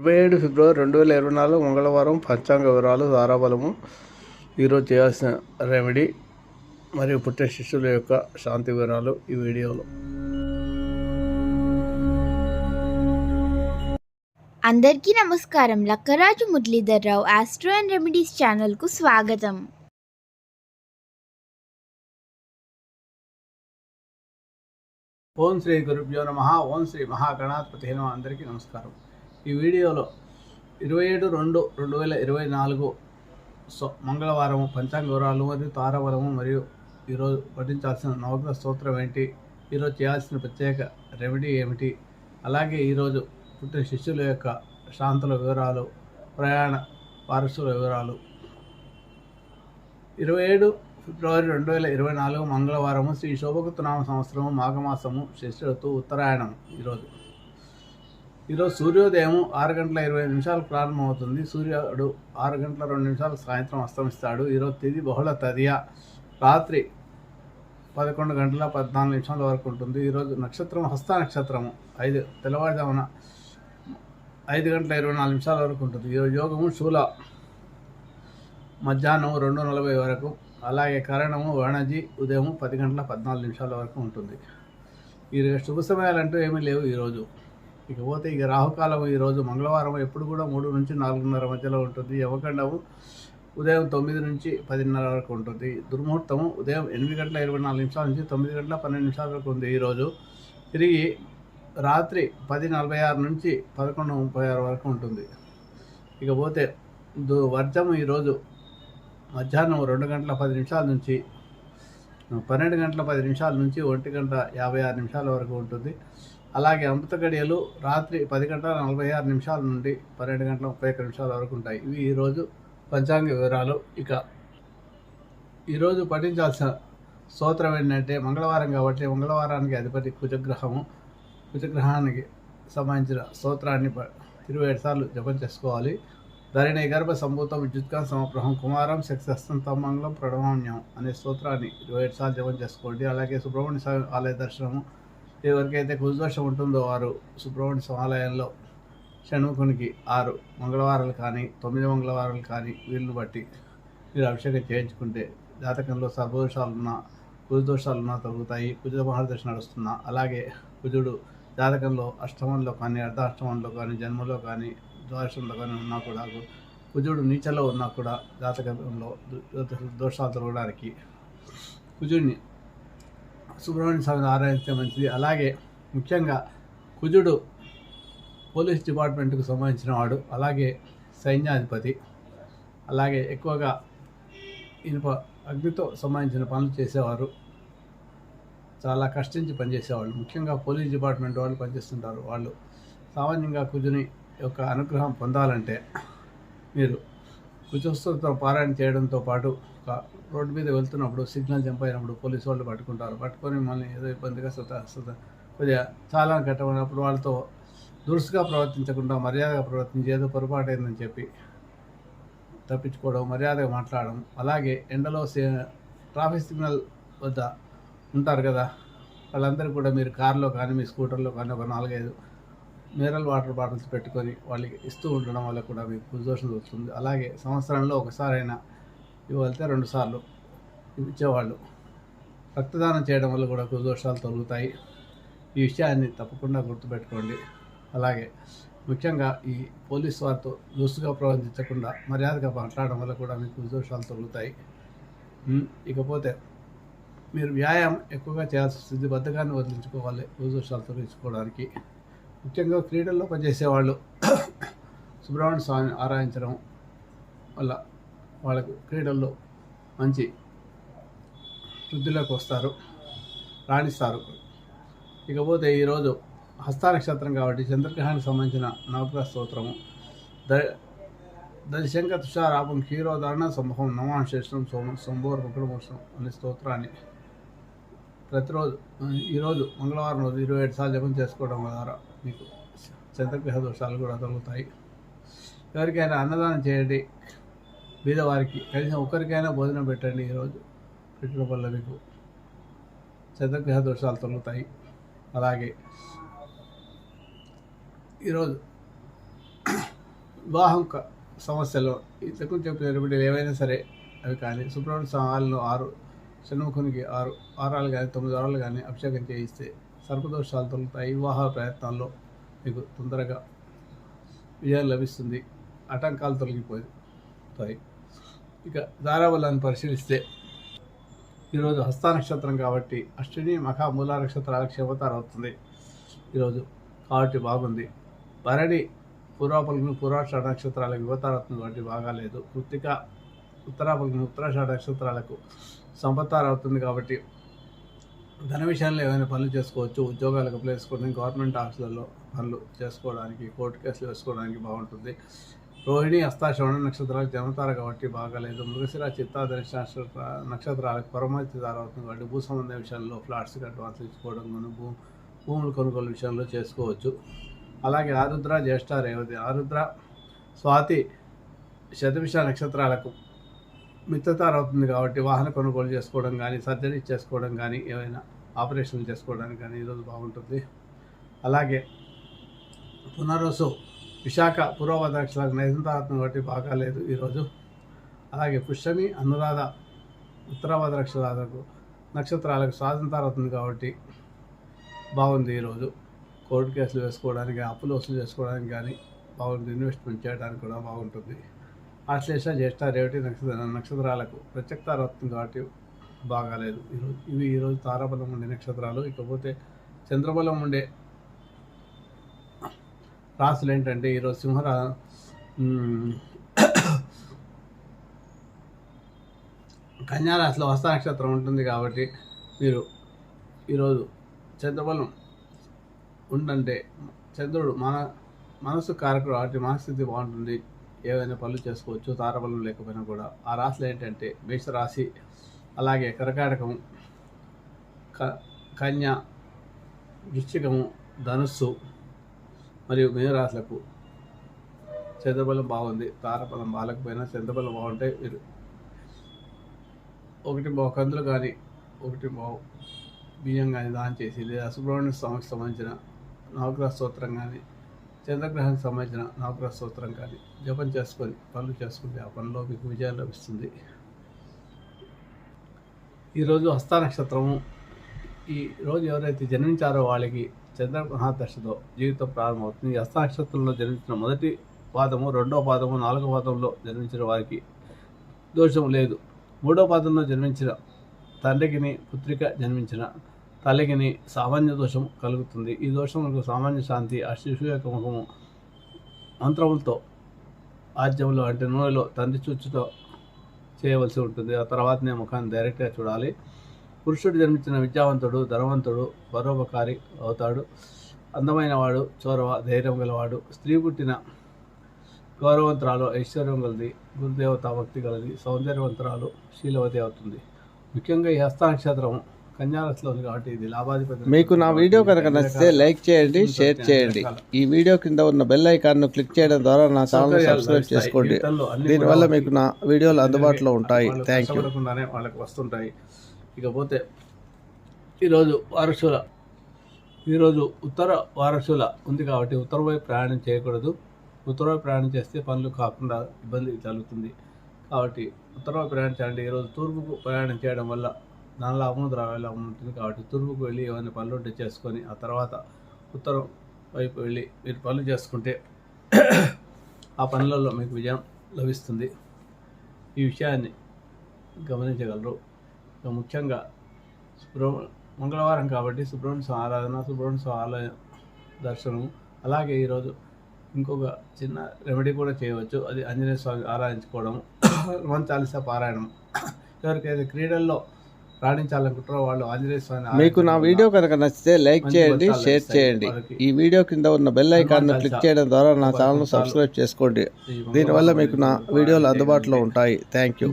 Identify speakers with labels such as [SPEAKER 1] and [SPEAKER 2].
[SPEAKER 1] ఇరవై ఏడు ఫిబ్రవరి రెండు వేల ఇరవై నాలుగు మంగళవారం పంచాంగ వివరాలు ధారాబలము. ఈరోజు చేయాల్సిన రెమెడీ మరియు పుట్టే శిష్యుల యొక్క శాంతి వివరాలు ఈ వీడియోలో.
[SPEAKER 2] అందరికీ నమస్కారం. Lakkaraju Muralidhar Rao astro and remedies ఛానల్కు స్వాగతం.
[SPEAKER 1] ఓం శ్రీ గురుభ్యో నమ. ఓం శ్రీ మహాగణాధిపతి నమ. అందరికీ నమస్కారం. ఈ వీడియోలో ఇరవై ఏడు రెండు రెండు వేల ఇరవై నాలుగు సో మంగళవారము పంచాంగ వివరాలు మరియు తారవరము మరియు ఈరోజు పఠించాల్సిన నవగ్రహ స్తోత్రం ఏంటి? ఈరోజు చేయాల్సిన ప్రత్యేక రెమెడీ ఏమిటి? అలాగే ఈరోజు పుట్టిన శిష్యుల యొక్క శాంతుల వివరాలు ప్రయాణ వారసుల వివరాలు. ఇరవై ఏడు ఫిబ్రవరి రెండు వేల ఇరవై నాలుగు మంగళవారము శ్రీ శోభకృతనామ సంవత్సరము మాఘమాసము శశిరతు ఉత్తరాయణం ఈరోజు. ఈరోజు సూర్యోదయం ఆరు గంటల ఇరవై నిమిషాలు ప్రారంభమవుతుంది. సూర్యుడు ఆరు గంటల రెండు నిమిషాలు సాయంత్రం అస్తమిస్తాడు. ఈరోజు తిది బహుళ తదియ. రాత్రి పదకొండు గంటల పద్నాలుగు నిమిషాల వరకు ఉంటుంది. ఈరోజు నక్షత్రం హస్త నక్షత్రము ఐదు తెల్లవారుజామున ఐదు గంటల ఇరవై నాలుగు నిమిషాల వరకు ఉంటుంది. ఈరోజు యోగము శూల మధ్యాహ్నం రెండు నలభై వరకు. అలాగే కరణము వణజి ఉదయం పది గంటల పద్నాలుగు నిమిషాల వరకు ఉంటుంది. ఈ శుభ సమయాలు అంటూ ఏమీ లేవు ఈరోజు. ఇకపోతే ఇక రాహుకాలం ఈరోజు మంగళవారం ఎప్పుడు కూడా మూడు నుంచి నాలుగున్నర మధ్యలో ఉంటుంది. యవకండము ఉదయం తొమ్మిది నుంచి పదిన్నర వరకు ఉంటుంది. దుర్ముహూర్తము ఉదయం ఎనిమిది గంటల ఇరవై నాలుగు నిమిషాల నుంచి తొమ్మిది గంటల పన్నెండు నిమిషాల వరకు ఉంది ఈరోజు తిరిగి రాత్రి పది నలభై ఆరు నుంచి పదకొండు ముప్పై ఆరు వరకు ఉంటుంది. ఇకపోతే దు వర్జము ఈరోజు మధ్యాహ్నం రెండు గంటల పది నిమిషాల నుంచి పన్నెండు గంటల పది నిమిషాల నుంచి ఒంటి గంట యాభై ఆరు నిమిషాల వరకు ఉంటుంది. అలాగే అమృత గడియలు రాత్రి పది గంటల నలభై ఆరు నిమిషాల నుండి పన్నెండు గంటల ముప్పై ఒక్క నిమిషాల వరకు ఉంటాయి. ఇవి ఈరోజు పంచాంగ వివరాలు. ఇక ఈరోజు పఠించాల్సిన స్తోత్రం ఏంటంటే మంగళవారం కాబట్టి మంగళవారానికి అధిపతి కుజగ్రహము. కుజగ్రహానికి సంబంధించిన స్తోత్రాన్ని ప- ఇరవై ఏడు సార్లు జపం చేసుకోవాలి. ధరణి గర్భ సంభూతం విద్యుత్కాన్ సమప్రహం కుమారం శక్తిహస్తం తమంగళం ప్రణమాన్యం అనే స్తోత్రాన్ని ఇరవై ఏడు సార్లు జపం చేసుకోండి. అలాగే సుబ్రహ్మణ్య స్వామి ఆలయ దర్శనము ఎవరికైతే కుజదోషం ఉంటుందో వారు సుబ్రహ్మణ్య స్వామి ఆలయంలో షణ్ముఖునికి ఆరు మంగళవారాలు కానీ తొమ్మిది మంగళవారాలు కానీ వీళ్ళని బట్టి మీరు అభిషేకం చేయించుకుంటే జాతకంలో సర్వదోషాలున్నా కుజదోషాలున్నా తగ్గుతాయి కుజ మహర్దశ నడుస్తున్నా అలాగే కుజుడు జాతకంలో అష్టమంలో కానీ అర్ధాష్టమంలో కానీ జన్మలో కానీ ద్వాదశంలో కానీ ఉన్నా కూడా కుజుడు నీచలో ఉన్నా కూడా జాతకంలో దోషాలు తొలగడానికి కుజుడిని సుబ్రహ్మణ్య స్వామిని ఆరాధిస్తే మంచిది. అలాగే ముఖ్యంగా కుజుడు పోలీస్ డిపార్ట్మెంట్కు సంబంధించిన వాడు. అలాగే సైన్యాధిపతి. అలాగే ఎక్కువగా ఇనుప అగ్నితో సంబంధించిన పనులు చేసేవారు. చాలా కష్టించి పనిచేసేవాళ్ళు. ముఖ్యంగా పోలీస్ డిపార్ట్మెంట్ వాళ్ళు పనిచేస్తుంటారు. వాళ్ళు సామాన్యంగా కుజుని యొక్క అనుగ్రహం పొందాలంటే మీరు కుజస్తోత్రం పారాయణ చేయడంతో పాటు రోడ్డు మీద వెళ్తున్నప్పుడు సిగ్నల్ జంప్ అయినప్పుడు పోలీసు వాళ్ళు పట్టుకుంటారు. పట్టుకొని మళ్ళీ ఏదో ఇబ్బందిగా సుత కొద్దిగా చాలా కట్టమైనప్పుడు వాళ్ళతో దురుసుగా ప్రవర్తించకుండా మర్యాదగా ప్రవర్తించి ఏదో పొరపాటు అయిందని చెప్పి తప్పించుకోవడం మర్యాదగా మాట్లాడడం. అలాగే ఎండలో సే- ట్రాఫిక్ సిగ్నల్ వద్ద ఉంటారు కదా వాళ్ళందరూ కూడా మీరు కారులో కానీ మీ స్కూటర్లో కానీ ఒక నాలుగైదు మినరల్ వాటర్ బాటిల్స్ పెట్టుకొని వాళ్ళకి ఇస్తూ ఉండడం వల్ల కూడా మీకు కుదోషం వస్తుంది. అలాగే సంవత్సరంలో ఒకసారైనా ఇవ్వగలితే రెండుసార్లు ఇచ్చేవాళ్ళు. రక్తదానం చేయడం వల్ల కూడా కుదోషాలు తొలుగుతాయి. ఈ విషయాన్ని తప్పకుండా గుర్తుపెట్టుకోండి. అలాగే ముఖ్యంగా ఈ పోలీస్ వారితో దుస్తుగా ప్రవర్తించకుండా మర్యాదగా మాట్లాడడం వల్ల కూడా మీకు దోషాలు తొలుగుతాయి. ఇకపోతే మీరు వ్యాయామం ఎక్కువగా చేయాల్సి వస్తుంది బద్దకాన్ని వదిలించుకోవాలి. దోషాలు తొలగించుకోవడానికి. ముఖ్యంగా క్రీడల్లో పనిచేసేవాళ్ళు సుబ్రహ్మణ్య స్వామిని ఆరాధించడం వల్ల వాళ్ళకు క్రీడల్లో మంచి వృద్ధిలోకి వస్తారు రాణిస్తారు. ఇకపోతే ఈరోజు హస్తానక్షత్రం కాబట్టి చంద్రగ్రహానికి సంబంధించిన నవగ్రహ స్తోత్రము ద దశంక తుషారాపం క్షీరోధారణ సంభవం నమాశేషం సోమ సంభోర ముఖమోషం అనే స్తోత్రాన్ని ప్రతిరోజు ఈరోజు మంగళవారం రోజు ఇరవై ఏడు సార్లు జపం చేసుకోవడం ద్వారా మీకు చంద్రగ్రహ దోషాలు కూడా తొలుగుతాయి. ఎవరికైనా అన్నదానం చేయండి. బీదవారికి కనీసం ఒకరికైనా భోజనం పెట్టండి ఈరోజు పెట్టడం వల్ల మీకు చంద్రగ్రహ దోషాలు తొలుగుతాయి. అలాగే ఈరోజు వివాహం సమస్యలో సమస్యలు ఇంతకు చెప్పిన రెమెడీలు ఏవైనా సరే అవి కానీ సుబ్రహ్మణ్య స్వామి ఆరు షణ్ముఖునికి ఆరు వారాలు కానీ తొమ్మిది వారాలు కానీ అభిషేకం చేయిస్తే సర్పదోషాలు తొలుగుతాయి వివాహ ప్రయత్నాల్లో మీకు తొందరగా విజయం లభిస్తుంది. ఆటంకాలు తొలగిపోతాయి. ఇక ధారాబలాన్ని పరిశీలిస్తే ఈరోజు హస్త నక్షత్రం కాబట్టి అశ్విని మఖా మూల నక్షత్రాల క్షేమతారు అవుతుంది. ఈరోజు కాబట్టి బాగుంది. భరణి పూర్వాపల్ని పూర్వాషాఢ నక్షత్రాలకు యువతారత్నం కాబట్టి బాగాలేదు కృతిక ఉత్తరాపల్ని ఉత్తరాషాఢ నక్షత్రాలకు సంపత్తారవుతుంది కాబట్టి ధన విషయంలో ఏమైనా పనులు చేసుకోవచ్చు ఉద్యోగాలకు అప్లై చేసుకోవడానికి గవర్నమెంట్ ఆఫీసులలో పనులు చేసుకోవడానికి కోర్టు కేసులు వేసుకోవడానికి బాగుంటుంది. రోహిణి హస్తాశ్రవణ నక్షత్రాలకు జన్మతారు కాబట్టి బాగాలేదు. మృగశిర చిత్తాదర్శ నక్షత్ర నక్షత్రాలకు పరమతి అవుతుంది కాబట్టి భూ సంబంధ విషయాల్లో ఫ్లాట్స్కి అడ్వాన్స్ ఇచ్చుకోవడం కానీ భూ భూములు కొనుగోలు విషయంలో చేసుకోవచ్చు. అలాగే ఆరుద్ర జ్యేష్ఠ రేవతి. ఆరుద్ర స్వాతి శతభిష నక్షత్రాలకు మిత్రతారు అవుతుంది కాబట్టి వాహన కొనుగోలు చేసుకోవడం కానీ సర్జరీ చేసుకోవడం కానీ ఏవైనా ఆపరేషన్లు చేసుకోవడానికి కానీ ఈరోజు బాగుంటుంది. అలాగే పునరుసు విశాఖ పూర్వభద్ర నక్షత్రాలకు నైజంతారత్నం కాబట్టి బాగాలేదు ఈరోజు అలాగే పుష్యమి అనురాధ ఉత్తరాభద్ర నక్షత్రాలకు నక్షత్రాలకు స్వాతంత్రం అవుతుంది కాబట్టి బాగుంది ఈరోజు కోర్టు కేసులు వేసుకోవడానికి అప్పులు వసూలు చేసుకోవడానికి కానీ బాగుంది. ఇన్వెస్ట్మెంట్ చేయడానికి కూడా బాగుంటుంది. ఆశ్లేష జ్యేష్ఠ రేవటి నక్షత్ర నక్షత్రాలకు ప్రత్యక్తారు అవుతుంది కాబట్టి బాగాలేదు. ఈరోజు ఇవి ఈరోజు తారాబలం ఉండే నక్షత్రాలు. ఇకపోతే చంద్రబలం ఉండే రాసులు ఏంటంటే ఈరోజు సింహరా కన్యారాశిలో కన్యా హస్త నక్షత్రం ఉంటుంది కాబట్టి మీరు ఈరోజు చంద్రబలం ఉండంటే చంద్రుడు మన మనసు కారకుడు వాటి మనస్థితి బాగుంటుంది. ఏవైనా పనులు చేసుకోవచ్చు తారబలం లేకపోయినా కూడా. ఆ రాశులు ఏంటంటే మేషరాశి అలాగే కరకాటకం క కన్య వృశ్చికము ధనుస్సు మరియు మేనరాశులకు చంద్రబలం బాగుంది. తారబలం బాగాలేకపోయినా చంద్రబలం బాగుంటే మీరు ఒకటి బావు కందులు కానీ ఒకటి బావు బియ్యం కానీ దానం చేసి లేదా సుబ్రహ్మణ్య స్వామికి సంబంధించిన నవగ్రహ స్తోత్రం కానీ చంద్రగ్రహానికి సంబంధించిన నవగ్రహ స్తోత్రం కానీ జపం చేసుకొని పనులు చేసుకుంటే ఆ పనిలో మీకు విజయం లభిస్తుంది. ఈరోజు హస్త నక్షత్రము ఈ రోజు ఎవరైతే జన్మించారో వాళ్ళకి చంద్రగ్రహదశతో జీవితం ప్రారంభమవుతుంది. ఈ హస్త నక్షత్రంలో జన్మించిన మొదటి పాదము రెండో పాదము నాలుగో పాదంలో జన్మించిన వారికి దోషం లేదు. మూడో పాదంలో జన్మించిన తండ్రికిని పుత్రిక జన్మించిన తల్లికిని సామాన్య దోషం కలుగుతుంది. ఈ దోషములకు సామాన్య శాంతి ఆ శిశువు యొక్క ముఖము మంత్రములతో ఆజ్యంలో అంటే నూనెలో తండ్రి చుచ్చుతో చేయవలసి ఉంటుంది. ఆ తర్వాతనే ముఖాన్ని డైరెక్ట్గా చూడాలి. పురుషుడు జన్మించిన విద్యావంతుడు ధనవంతుడు పరోపకారి అవుతాడు. అందమైన వాడు చోరవ ధైర్యం గలవాడు స్త్రీ పుట్టిన గౌరవంతరాలు ఐశ్వర్యం గలది గురుదేవత భక్తి గలది సౌందర్యవంతరాలు శీలవతి అవుతుంది. ముఖ్యంగా ఈ హస్త కాబట్టి ఇది లాభాధిపతి
[SPEAKER 3] మీకు నా వీడియో కనుక నచ్చితే లైక్ చేయండి షేర్ చేయండి. ఈ వీడియో కింద ఉన్న బెల్ ఐకాన్ను క్లిక్ చేయడం ద్వారా నా ఛానల్ సబ్స్క్రైబ్. చేసుకోండి. దీనివల్ల మీకు నా వీడియోలు అందుబాటులో ఉంటాయి. థ్యాంక్ యూ
[SPEAKER 1] వాళ్ళకి వస్తుంటాయి. ఇకపోతే ఈరోజు వారసుల ఈరోజు ఉత్తర వారసుల ఉంది కాబట్టి ఉత్తర వైపు ప్రయాణం చేయకూడదు. ఉత్తర వైపు ప్రయాణం చేస్తే పనులు కాకుండా ఇబ్బంది కలుగుతుంది కాబట్టి ఉత్తర వైపు ప్రయాణం చేయండి. ఈరోజు తూర్పుకు ప్రయాణం చేయడం వల్ల దాని లాభం ద్రవ్య లాభం ఉంటుంది కాబట్టి తూర్పుకు వెళ్ళి ఏమైనా పనులు ఉంటే చేసుకొని ఆ తర్వాత ఉత్తరం వైపు వెళ్ళి మీరు పనులు చేసుకుంటే ఆ పనులలో మీకు విజయం లభిస్తుంది. ఈ విషయాన్ని గమనించగలరు. ఇక ముఖ్యంగా సుబ్రహ్మ మంగళవారం కాబట్టి సుబ్రహ్మణ్య స్వామి ఆరాధన సుబ్రహ్మణ్య స్వామి ఆలయ దర్శనం అలాగే ఈరోజు ఇంకొక చిన్న రెమెడీ కూడా చేయవచ్చు. అది ఆంజనేయ స్వామి ఆరాధించుకోవడం హనుమాన్ చాలీసా పారాయణం ఎవరికైతే క్రీడల్లో రాణించాలనుకుంటారో వాళ్ళు ఆంజనేయ స్వామి
[SPEAKER 3] మీకు నా వీడియో కనుక నచ్చితే లైక్ చేయండి షేర్ చేయండి. ఈ వీడియో కింద ఉన్న బెల్ ఐకాన్ను క్లిక్ చేయడం ద్వారా నా
[SPEAKER 1] ఒక
[SPEAKER 3] ఛానల్
[SPEAKER 1] నిమిషాలు
[SPEAKER 3] సబ్స్క్రైబ్ చేసుకోండి. దీనివల్ల మీకు నా వీడియోలు అందుబాటులో ఉంటాయి. Thank you